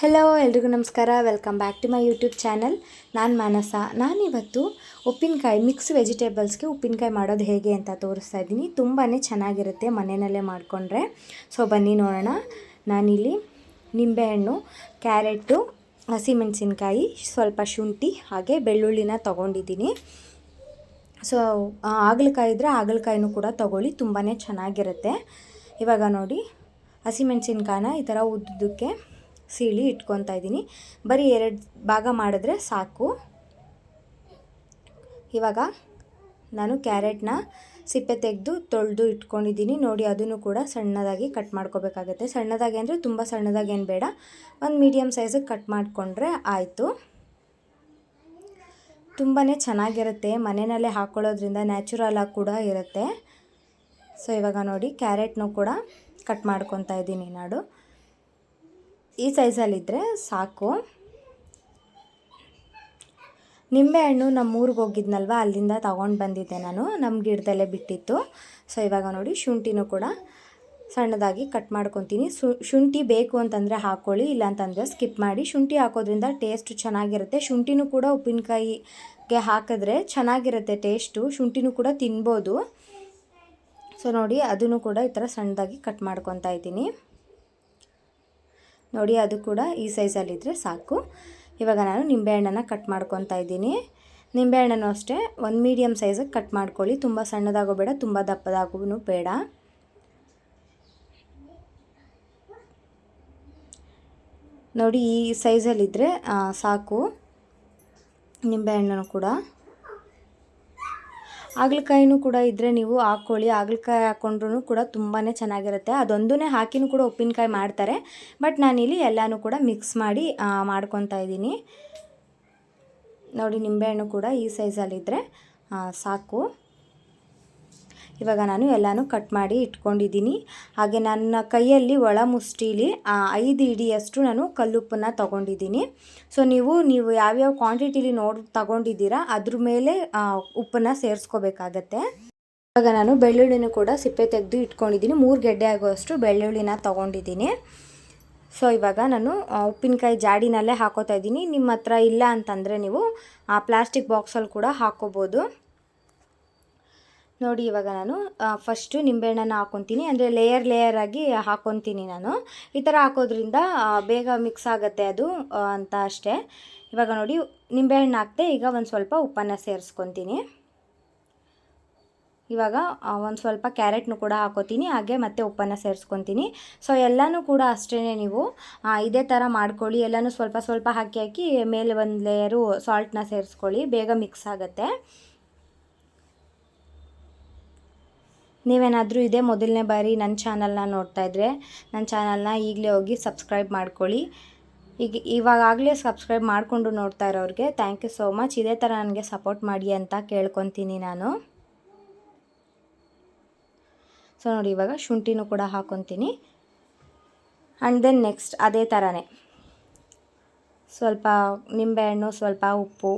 Hello ಎಲ್ರಿಗೂ ನಮಸ್ಕಾರ. Welcome back to my YouTube channel ನಾನು ಮಾನಸ. ನಾನಿವತ್ತು ಉಪ್ಪಿನಕಾಯಿ ಮಿಕ್ಸ್ ವೆಜಿಟೇಬಲ್ಸ್ಗೆ ಉಪ್ಪಿನಕಾಯಿ ಮಾಡೋದು ಹೇಗೆ ಅಂತ ತೋರಿಸ್ತಾ ಇದ್ದೀನಿ. ತುಂಬಾ ಚೆನ್ನಾಗಿರುತ್ತೆ ಮನೆಯಲ್ಲೇ ಮಾಡಿಕೊಂಡ್ರೆ. ಸೊ ಬನ್ನಿ ನೋಡೋಣ. ನಾನಿಲ್ಲಿ ನಿಂಬೆಹಣ್ಣು ಕ್ಯಾರೆಟು ಹಸಿಮೆಣಸಿನ್ಕಾಯಿ, ಸ್ವಲ್ಪ ಶುಂಠಿ, ಹಾಗೆ ಬೆಳ್ಳುಳ್ಳಿನ ತೊಗೊಂಡಿದ್ದೀನಿ. ಸೊ ಹಾಗಲಕಾಯಿ ಇದ್ದರೆ ಹಾಗಲಕಾಯಿನೂ ಕೂಡ ತೊಗೊಳ್ಳಿ. ತುಂಬಾ ಚೆನ್ನಾಗಿರುತ್ತೆ. ಇವಾಗ ನೋಡಿ, ಹಸಿಮೆಣಸಿನ್ಕಾಯಿನ ಈ ಥರ ಉದ್ದಕ್ಕೆ ಸೀಳಿ ಇಟ್ಕೊತಾ ಇದ್ದೀನಿ. ಬರೀ ಎರಡು ಭಾಗ ಮಾಡಿದ್ರೆ ಸಾಕು. ಇವಾಗ ನಾನು ಕ್ಯಾರೆಟ್ನ ಸಿಪ್ಪೆ ತೆಗೆದು ತೊಳೆದು ಇಟ್ಕೊಂಡಿದ್ದೀನಿ. ನೋಡಿ, ಅದನ್ನು ಕೂಡ ಸಣ್ಣದಾಗಿ ಕಟ್ ಮಾಡ್ಕೋಬೇಕಾಗತ್ತೆ. ಸಣ್ಣದಾಗಿ ಅಂದರೆ ತುಂಬ ಸಣ್ಣದಾಗಿ ಏನು ಬೇಡ. ಒಂದು ಮೀಡಿಯಮ್ ಸೈಜಿಗೆ ಕಟ್ ಮಾಡಿಕೊಂಡ್ರೆ ಆಯಿತು. ತುಂಬಾ ಚೆನ್ನಾಗಿರುತ್ತೆ. ಮನೆಯಲ್ಲೇ ಹಾಕ್ಕೊಳ್ಳೋದ್ರಿಂದ ನ್ಯಾಚುರಲಾಗಿ ಕೂಡ ಇರುತ್ತೆ. ಸೊ, ಇವಾಗ ನೋಡಿ, ಕ್ಯಾರೆಟ್ನೂ ಕೂಡ ಕಟ್ ಮಾಡ್ಕೊತಾ ಇದ್ದೀನಿ ನಾಡು. ಈ ಸೈಜಲ್ಲಿದ್ದರೆ ಸಾಕು. ನಿಂಬೆಹಣ್ಣು ನಮ್ಮ ಊರಿಗೆ ಹೋಗಿದ್ನಲ್ವ, ಅಲ್ಲಿಂದ ತಗೊಂಡು ಬಂದಿದ್ದೆ ನಾನು. ನಮ್ಮ ಗಿಡದಲ್ಲೇ ಬಿಟ್ಟಿತ್ತು. ಸೊ ಇವಾಗ ನೋಡಿ, ಶುಂಠಿನೂ ಕೂಡ ಸಣ್ಣದಾಗಿ ಕಟ್ ಮಾಡ್ಕೊತೀನಿ. ಶುಂಠಿ ಬೇಕು ಅಂತಂದರೆ ಹಾಕ್ಕೊಳ್ಳಿ ಇಲ್ಲಾಂತಂದರೆ ಸ್ಕಿಪ್ ಮಾಡಿ. ಶುಂಠಿ ಹಾಕೋದ್ರಿಂದ ಟೇಸ್ಟ್ ಚೆನ್ನಾಗಿರುತ್ತೆ. ಶುಂಠಿನೂ ಕೂಡ ಉಪ್ಪಿನಕಾಯಿಗೆ ಹಾಕಿದ್ರೆ ಚೆನ್ನಾಗಿರುತ್ತೆ ಟೇಸ್ಟು ಶುಂಠಿನೂ ಕೂಡ ತಿನ್ಬೋದು. ಸೊ ನೋಡಿ, ಅದನ್ನು ಕೂಡ ಈ ಥರ ಸಣ್ಣದಾಗಿ ಕಟ್ ಮಾಡ್ಕೊತಾ ಇದ್ದೀನಿ. ನೋಡಿ, ಅದು ಕೂಡ ಈ ಸೈಜಲ್ಲಿದ್ದರೆ ಸಾಕು. ಇವಾಗ ನಾನು ನಿಂಬೆಹಣ್ಣನ್ನು ಕಟ್ ಮಾಡ್ಕೊತಾ ಇದ್ದೀನಿ. ನಿಂಬೆಹಣ್ಣನ್ನು ಅಷ್ಟೇ ಒಂದು ಮೀಡಿಯಮ್ ಸೈಜಿಗೆ ಕಟ್ ಮಾಡ್ಕೊಳ್ಳಿ. ತುಂಬ ಸಣ್ಣದಾಗೋ ಬೇಡ, ತುಂಬ ದಪ್ಪದಾಗೂ ಬೇಡ. ನೋಡಿ, ಈ ಸೈಜಲ್ಲಿದ್ದರೆ ಸಾಕು ನಿಂಬೆಹಣ್ಣನ್ನು ಕೂಡ. ಹಾಗಲಕಾಯಿನೂ ಕೂಡ ಇದ್ದರೆ ನೀವು ಹಾಕ್ಕೊಳ್ಳಿ. ಹಾಗಲಕಾಯಿ ಹಾಕ್ಕೊಂಡ್ರೂ ಕೂಡ ತುಂಬಾ ಚೆನ್ನಾಗಿರುತ್ತೆ. ಅದೊಂದನ್ನೇ ಹಾಕಿನೂ ಕೂಡ ಉಪ್ಪಿನಕಾಯಿ ಮಾಡ್ತಾರೆ. ಬಟ್ ನಾನಿಲ್ಲಿ ಎಲ್ಲನೂ ಕೂಡ ಮಿಕ್ಸ್ ಮಾಡಿ ಮಾಡ್ಕೊತಾ ಇದ್ದೀನಿ. ನೋಡಿ, ನಿಂಬೆಹಣ್ಣು ಕೂಡ ಈ ಸೈಜಲ್ಲಿದ್ದರೆ ಸಾಕು. ಇವಾಗ ನಾನು ಎಲ್ಲನೂ ಕಟ್ ಮಾಡಿ ಇಟ್ಕೊಂಡಿದ್ದೀನಿ. ಹಾಗೆ ನನ್ನ ಕೈಯಲ್ಲಿ ಒಳ ಮುಷ್ಟಿಲಿ ಐದು ಇಡಿಯಷ್ಟು ನಾನು ಕಲ್ಲುಪ್ಪನ್ನು ತೊಗೊಂಡಿದ್ದೀನಿ. ಸೊ ನೀವು ನೀವು ಯಾವ್ಯಾವ ಕ್ವಾಂಟಿಟಿಲಿ ನೋಡಿ, ತಗೊಂಡಿದ್ದೀರಾ, ಅದ್ರ ಮೇಲೆ ಉಪ್ಪನ್ನು ಸೇರಿಸ್ಕೋಬೇಕಾಗತ್ತೆ. ಇವಾಗ ನಾನು ಬೆಳ್ಳುಳ್ಳಿನೂ ಕೂಡ ಸಿಪ್ಪೆ ತೆಗೆದು ಇಟ್ಕೊಂಡಿದ್ದೀನಿ. ಮೂರು ಗೆಡ್ಡೆ ಆಗೋಷ್ಟು ಬೆಳ್ಳುಳ್ಳಿನ ತೊಗೊಂಡಿದ್ದೀನಿ. ಸೊ ಇವಾಗ ನಾನು ಉಪ್ಪಿನಕಾಯಿ ಜಾಡಿನಲ್ಲೇ ಹಾಕೋತಾ ಇದ್ದೀನಿ. ನಿಮ್ಮ ಹತ್ರ ಇಲ್ಲ ಅಂತಂದರೆ ನೀವು, ಆ ಪ್ಲಾಸ್ಟಿಕ್ ಬಾಕ್ಸಲ್ಲಿ ಕೂಡ ಹಾಕ್ಕೋಬೋದು ನೋಡಿ, ಇವಾಗ ನಾನು ಫಸ್ಟು ನಿಂಬೆಹಣ್ಣನ್ನು ಹಾಕೊತೀನಿ. ಅಂದರೆ ಲೇಯರ್ ಲೇಯರ್ ಆಗಿ ಹಾಕ್ಕೊತೀನಿ ನಾನು. ಈ ಥರ ಹಾಕೋದ್ರಿಂದ ಬೇಗ ಮಿಕ್ಸ್ ಆಗುತ್ತೆ ಅದು ಅಂತ ಅಷ್ಟೇ. ಇವಾಗ ನೋಡಿ, ನಿಂಬೆಹಣ್ಣು ಹಾಕ್ತೆ ಈಗ ಒಂದು ಸ್ವಲ್ಪ ಉಪ್ಪನ್ನು ಸೇರಿಸ್ಕೊತೀನಿ. ಇವಾಗ ಒಂದು ಸ್ವಲ್ಪ ಕ್ಯಾರೆಟ್ನು ಕೂಡ ಹಾಕೋತೀನಿ. ಹಾಗೆ ಮತ್ತೆ ಉಪ್ಪನ್ನು ಸೇರಿಸ್ಕೊತೀನಿ. ಸೊ ಎಲ್ಲನೂ ಕೂಡ ಅಷ್ಟೇ ನೀವು ಇದೇ ಥರ ಮಾಡ್ಕೊಳ್ಳಿ. ಎಲ್ಲನೂ ಸ್ವಲ್ಪ ಸ್ವಲ್ಪ ಹಾಕಿ ಹಾಕಿ, ಮೇಲೆ ಒಂದು ಲೇಯರು ಸಾಲ್ಟನ್ನ ಸೇರಿಸ್ಕೊಳ್ಳಿ. ಬೇಗ ಮಿಕ್ಸ್ ಆಗುತ್ತೆ. ನೀವೇನಾದರೂ ಇದೇ ಮೊದಲನೇ ಬಾರಿ ನನ್ನ ಚಾನಲ್ನ ನೋಡ್ತಾ ಇದ್ದರೆ ನನ್ನ ಚಾನಲ್ನ ಈಗಲೇ ಹೋಗಿ ಸಬ್ಸ್ಕ್ರೈಬ್ ಮಾಡ್ಕೊಳ್ಳಿ. ಈಗ ಇವಾಗಲೇ ಸಬ್ಸ್ಕ್ರೈಬ್ ಮಾಡಿಕೊಂಡು ನೋಡ್ತಾ ಇರೋರಿಗೆ ಥ್ಯಾಂಕ್ ಯು ಸೋ ಮಚ್ ಇದೇ ಥರ ನನಗೆ ಸಪೋರ್ಟ್ ಮಾಡಿ ಅಂತ ಕೇಳ್ಕೊತೀನಿ ನಾನು. ಸೊ ನೋಡಿ, ಇವಾಗ ಶುಂಠಿನೂ ಕೂಡ ಹಾಕೊತೀನಿ. ಆ್ಯಂಡ್ ದೆನ್ ನೆಕ್ಸ್ಟ್ ಅದೇ ಥರನೇ ಸ್ವಲ್ಪ ನಿಂಬೆಹಣ್ಣು, ಸ್ವಲ್ಪ ಉಪ್ಪು.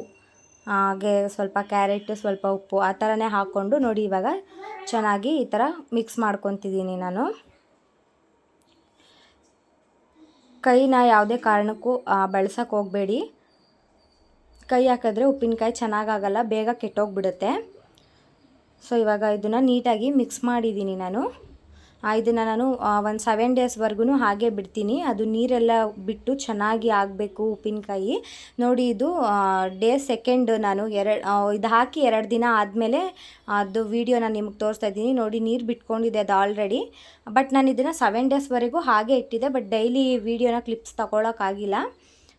ಹಾಗೆ ಸ್ವಲ್ಪ ಕ್ಯಾರೆಟ್, ಸ್ವಲ್ಪ ಉಪ್ಪು ಆ ಥರನೇ ಹಾಕ್ಕೊಂಡು ನೋಡಿ ಇವಾಗ ಚೆನ್ನಾಗಿ ಈ ಥರ ಮಿಕ್ಸ್ ಮಾಡ್ಕೊತಿದ್ದೀನಿ ನಾನು. ಕೈನ ಯಾವುದೇ ಕಾರಣಕ್ಕೂ ಬಳಸೋಕೆ ಹೋಗಬೇಡಿ. ಕೈ ಹಾಕಿದ್ರೆ ಉಪ್ಪಿನಕಾಯಿ ಚೆನ್ನಾಗಾಗಲ್ಲ, ಬೇಗ ಕೆಟ್ಟೋಗ್ಬಿಡುತ್ತೆ. ಸೊ ಇವಾಗ ಇದನ್ನು ನೀಟಾಗಿ ಮಿಕ್ಸ್ ಮಾಡಿದ್ದೀನಿ ನಾನು. ಇದನ್ನು ನಾನು ಒಂದು ಸೆವೆನ್ ಡೇಸ್ವರೆಗೂ ಹಾಗೆ ಬಿಡ್ತೀನಿ. ಅದು ನೀರೆಲ್ಲ ಬಿಟ್ಟು ಚೆನ್ನಾಗಿ ಆಗಬೇಕು ಉಪ್ಪಿನಕಾಯಿ. ನೋಡಿ ಇದು ಡೇ ಸೆಕೆಂಡ್ ನಾನು ಎರಡು ಇದು ಹಾಕಿ ಎರಡು ದಿನ ಆದಮೇಲೆ ಅದು ವಿಡಿಯೋ ನಾನು ನಿಮಗೆ ತೋರಿಸ್ತಾ ಇದ್ದೀನಿ. ನೋಡಿ ನೀರು ಬಿಟ್ಕೊಂಡಿದೆ ಅದು ಆಲ್ರೆಡಿ ಬಟ್ ನಾನು ಇದನ್ನು ಸೆವೆನ್ ಡೇಸ್ವರೆಗೂ ಹಾಗೆ ಇಟ್ಟಿದ್ದೆ. ಬಟ್ ಡೈಲಿ ವೀಡಿಯೋನ ಕ್ಲಿಪ್ಸ್ ತಗೊಳಕ್ಕಾಗಿಲ್ಲ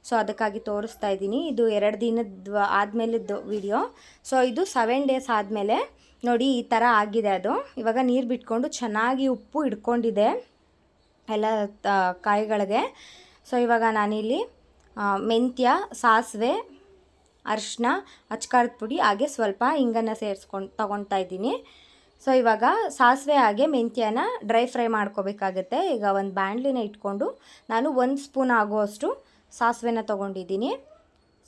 ಸೊ ಅದಕ್ಕಾಗಿ ತೋರಿಸ್ತಾ ಇದ್ದೀನಿ. ಇದು ಎರಡು ದಿನದ ಆದಮೇಲದ್ದು ವಿಡಿಯೋ ಸೊ ಇದು ಸೆವೆನ್ ಡೇಸ್ ಆದಮೇಲೆ ನೋಡಿ ಈ ಥರ ಆಗಿದೆ ಅದು. ಇವಾಗ ನೀರು ಬಿಟ್ಕೊಂಡು ಚೆನ್ನಾಗಿ ಉಪ್ಪು ಇಟ್ಕೊಂಡಿದೆ ಎಲ್ಲ ಕಾಯಿಗಳಿಗೆ. ಸೊ ಇವಾಗ ನಾನಿಲ್ಲಿ ಮೆಂತ್ಯ, ಸಾಸಿವೆ ಅರಿಶಿನ ಅಚ್ಕಾರದ ಪುಡಿ, ಹಾಗೆ ಸ್ವಲ್ಪ ಹಿಂಗನ್ನು ಸೇರಿಸ್ಕೊಂಡು ತೊಗೊತಾ ಇದ್ದೀನಿ. ಸೊ ಇವಾಗ ಸಾಸಿವೆ ಹಾಗೆ ಮೆಂತ್ಯನ ಡ್ರೈ ಫ್ರೈ ಮಾಡ್ಕೋಬೇಕಾಗತ್ತೆ. ಈಗ ಒಂದು ಬ್ಯಾಂಡ್ಲಿನ ಇಟ್ಕೊಂಡು ನಾನು ಒಂದು ಸ್ಪೂನ್ ಆಗುವಷ್ಟು ಸಾಸಿವೆನ ತೊಗೊಂಡಿದ್ದೀನಿ.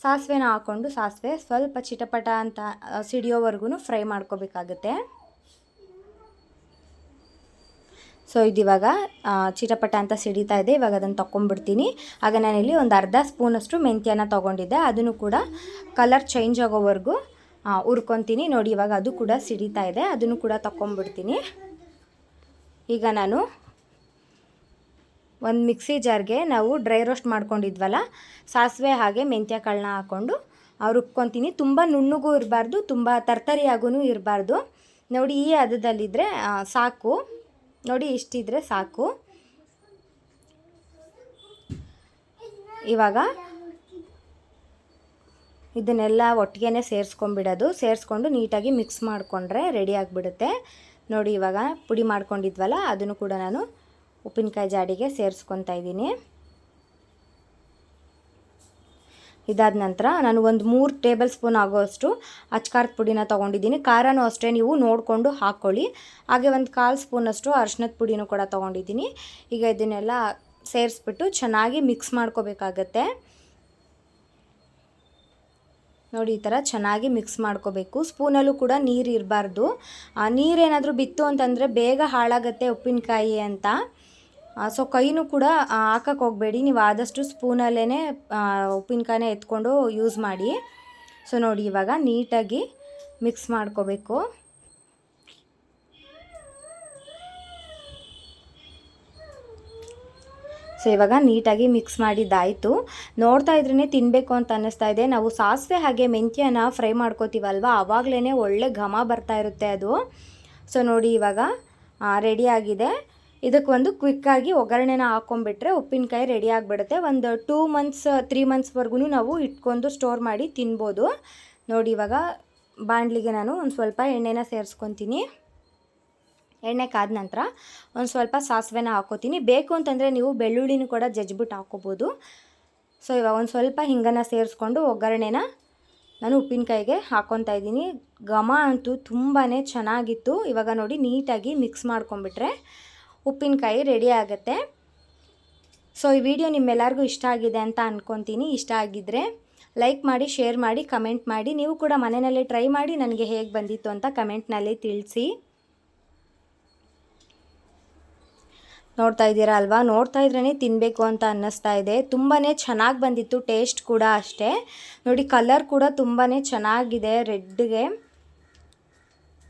ಸಾಸಿವೆನ ಹಾಕ್ಕೊಂಡು ಸಾಸಿವೆ ಸ್ವಲ್ಪ ಚಿಟಪಟ ಅಂತ ಸಿಡಿಯೋವರೆಗೂ ಫ್ರೈ ಮಾಡ್ಕೋಬೇಕಾಗುತ್ತೆ. ಸೊ ಇದು ಇವಾಗ ಚಿಟಪಟ ಅಂತ ಸಿಡಿತಾ ಇದೆ. ಇವಾಗ ಅದನ್ನು ತೊಗೊಂಡ್ಬಿಡ್ತೀನಿ ಆಗ ನಾನಿಲ್ಲಿ ಒಂದು ಅರ್ಧ ಸ್ಪೂನಷ್ಟು ಮೆಂತ್ಯನ ತೊಗೊಂಡಿದ್ದೆ. ಅದನ್ನು ಕೂಡ ಕಲರ್ ಚೇಂಜ್ ಆಗೋವರೆಗೂ ಹುರ್ಕೊತೀನಿ. ನೋಡಿ, ಇವಾಗ ಅದು ಕೂಡ ಸಿಡಿತಾ ಇದೆ. ಅದನ್ನು ಕೂಡ ತೊಗೊಂಡ್ಬಿಡ್ತೀನಿ ಈಗ ನಾನು ಒಂದು ಮಿಕ್ಸಿ ಜಾರ್ಗೆ ನಾವು ಡ್ರೈ ರೋಸ್ಟ್ ಮಾಡ್ಕೊಂಡಿದ್ವಲ್ಲ, ಸಾಸಿವೆ ಹಾಗೆ ಮೆಂತ್ಯ ಕಾಳನ್ನ ಹಾಕ್ಕೊಂಡು ರುಬ್ಕೊತೀನಿ. ತುಂಬ ನುಣ್ಣಗೂ ಇರಬಾರ್ದು, ತುಂಬ ತರ್ತರಿಯಾಗೂ ಇರಬಾರ್ದು. ನೋಡಿ, ಈ ಹದದಲ್ಲಿದ್ದರೆ ಸಾಕು. ನೋಡಿ, ಇಷ್ಟಿದ್ರೆ ಸಾಕು. ಇವಾಗ ಇದನ್ನೆಲ್ಲ ಒಟ್ಟಿಗೆ ಸೇರಿಸ್ಕೊಂಡ್ಬಿಡೋದು. ಸೇರಿಸ್ಕೊಂಡು ನೀಟಾಗಿ ಮಿಕ್ಸ್ ಮಾಡಿಕೊಂಡ್ರೆ ರೆಡಿ ಆಗಿಬಿಡುತ್ತೆ. ನೋಡಿ, ಇವಾಗ ಪುಡಿ ಮಾಡ್ಕೊಂಡಿದ್ವಲ್ಲ, ಅದನ್ನು ಕೂಡ ನಾನು ಉಪ್ಪಿನಕಾಯಿ ಜಾಡಿಗೆ ಸೇರಿಸ್ಕೊತಾ ಇದ್ದೀನಿ. ಇದಾದ ನಂತರ ನಾನು ಒಂದು ಮೂರು ಟೇಬಲ್ ಸ್ಪೂನ್ ಆಗೋಷ್ಟು ಅಚ್ಕಾರದ ಪುಡಿನ ತೊಗೊಂಡಿದ್ದೀನಿ. ಖಾರನೂ ಅಷ್ಟೇ ನೀವು ನೋಡಿಕೊಂಡು ಹಾಕ್ಕೊಳ್ಳಿ ಹಾಗೆ ಒಂದು ಕಾಲು ಸ್ಪೂನಷ್ಟು ಅರ್ಶಿನದ ಪುಡಿನೂ ಕೂಡ ತೊಗೊಂಡಿದ್ದೀನಿ. ಈಗ ಇದನ್ನೆಲ್ಲ ಸೇರಿಸ್ಬಿಟ್ಟು ಚೆನ್ನಾಗಿ ಮಿಕ್ಸ್ ಮಾಡ್ಕೋಬೇಕಾಗತ್ತೆ. ನೋಡಿ, ಈ ಥರ ಚೆನ್ನಾಗಿ ಮಿಕ್ಸ್ ಮಾಡ್ಕೋಬೇಕು. ಸ್ಪೂನಲ್ಲೂ ಕೂಡ ನೀರು ಇರಬಾರ್ದು. ನೀರೇನಾದರೂ ಬಿತ್ತು ಅಂತಂದರೆ ಬೇಗ ಹಾಳಾಗತ್ತೆ ಉಪ್ಪಿನಕಾಯಿ ಅಂತ. ಸೊ ಕೈನೂ ಕೂಡ ಹಾಕಕ್ಕೆ ಹೋಗಬೇಡಿ. ನೀವು ಆದಷ್ಟು ಸ್ಪೂನಲ್ಲೇ ಉಪ್ಪಿನಕಾಯಿನ ಎತ್ಕೊಂಡು ಯೂಸ್ ಮಾಡಿ. ಸೊ ನೋಡಿ, ಇವಾಗ ನೀಟಾಗಿ ಮಿಕ್ಸ್ ಮಾಡ್ಕೋಬೇಕು. ಸೊ ಇವಾಗ ನೀಟಾಗಿ ಮಿಕ್ಸ್ ಮಾಡಿದ್ದಾಯಿತು. ನೋಡ್ತಾ ಇದ್ರೇ ತಿನ್ನಬೇಕು ಅಂತ ಅನ್ನಿಸ್ತಾ ಇದೆ. ನಾವು ಸಾಸಿವೆ ಹಾಗೆ ಮೆಂತ್ಯನ ಫ್ರೈ ಮಾಡ್ಕೋತೀವಲ್ವ? ಆವಾಗಲೇ ಒಳ್ಳೆ ಘಮ ಬರ್ತಾ ಇರುತ್ತೆ ಅದು. ಸೊ ನೋಡಿ, ಇವಾಗ ರೆಡಿ ಇದಕ್ಕೆ ಒಂದು ಕ್ವಿಕ್ಕಾಗಿ ಒಗ್ಗರಣೆನ ಹಾಕೊಂಡ್ಬಿಟ್ರೆ ಉಪ್ಪಿನಕಾಯಿ ರೆಡಿ ಆಗಿಬಿಡುತ್ತೆ. ಒಂದು ಟೂ ಮಂತ್ಸ್ ತ್ರೀ ಮಂತ್ಸ್ವರೆಗೂ ನಾವು ಇಟ್ಕೊಂಡು ಸ್ಟೋರ್ ಮಾಡಿ ತಿನ್ಬೋದು. ನೋಡಿ, ಇವಾಗ ಬಾಣಲಿಗೆ ನಾನು ಒಂದು ಸ್ವಲ್ಪ ಎಣ್ಣೆನ ಸೇರಿಸ್ಕೊತೀನಿ. ಎಣ್ಣೆ ಕಾದ ನಂತರ ಒಂದು ಸ್ವಲ್ಪ ಸಾಸಿವೆನ ಹಾಕೋತೀನಿ. ಬೇಕು ಅಂತಂದರೆ ನೀವು ಬೆಳ್ಳುಳ್ಳಿನೂ ಕೂಡ ಜಜ್ಬಿಟ್ಟು ಹಾಕೋಬೋದು. ಸೊ ಇವಾಗ ಒಂದು ಸ್ವಲ್ಪ ಹಿಂಗನ್ನು ಸೇರಿಸ್ಕೊಂಡು ಒಗ್ಗರಣೆನ ನಾನು ಉಪ್ಪಿನಕಾಯಿಗೆ ಹಾಕ್ಕೊತಾ ಇದ್ದೀನಿ. ಘಮ ಅಂತೂ ತುಂಬಾ ಚೆನ್ನಾಗಿತ್ತು. ಇವಾಗ ನೋಡಿ, ನೀಟಾಗಿ ಮಿಕ್ಸ್ ಮಾಡ್ಕೊಂಬಿಟ್ರೆ ಉಪ್ಪಿನಕಾಯಿ ರೆಡಿ ಆಗುತ್ತೆ. ಸೊ ಈ ವಿಡಿಯೋ ನಿಮ್ಮೆಲ್ಲರಿಗೂ ಇಷ್ಟ ಆಗಿದೆ ಅಂತ ಅಂದ್ಕೊತೀನಿ ಇಷ್ಟ ಆಗಿದ್ದರೆ ಲೈಕ್ ಮಾಡಿ ಶೇರ್ ಮಾಡಿ ಕಮೆಂಟ್ ಮಾಡಿ. ನೀವು ಕೂಡ ಮನೆಯಲ್ಲೇ ಟ್ರೈ ಮಾಡಿ ನನಗೆ ಹೇಗೆ ಬಂದಿತ್ತು ಅಂತ ಕಮೆಂಟ್ನಲ್ಲಿ ತಿಳಿಸಿ. ನೋಡ್ತಾ ಇದ್ದೀರಾ ಅಲ್ವಾ? ನೋಡ್ತಾ ಇದ್ರೇ ತಿನ್ನಬೇಕು ಅಂತ ಅನ್ನಿಸ್ತಾ ಇದೆ. ತುಂಬಾ ಚೆನ್ನಾಗಿ ಬಂದಿತ್ತು ಟೇಸ್ಟ್ ಕೂಡ ಅಷ್ಟೇ. ನೋಡಿ ಕಲರ್ ಕೂಡ ತುಂಬಾ ಚೆನ್ನಾಗಿದೆ ರೆಡ್ಗೆ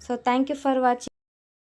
so thank you for watching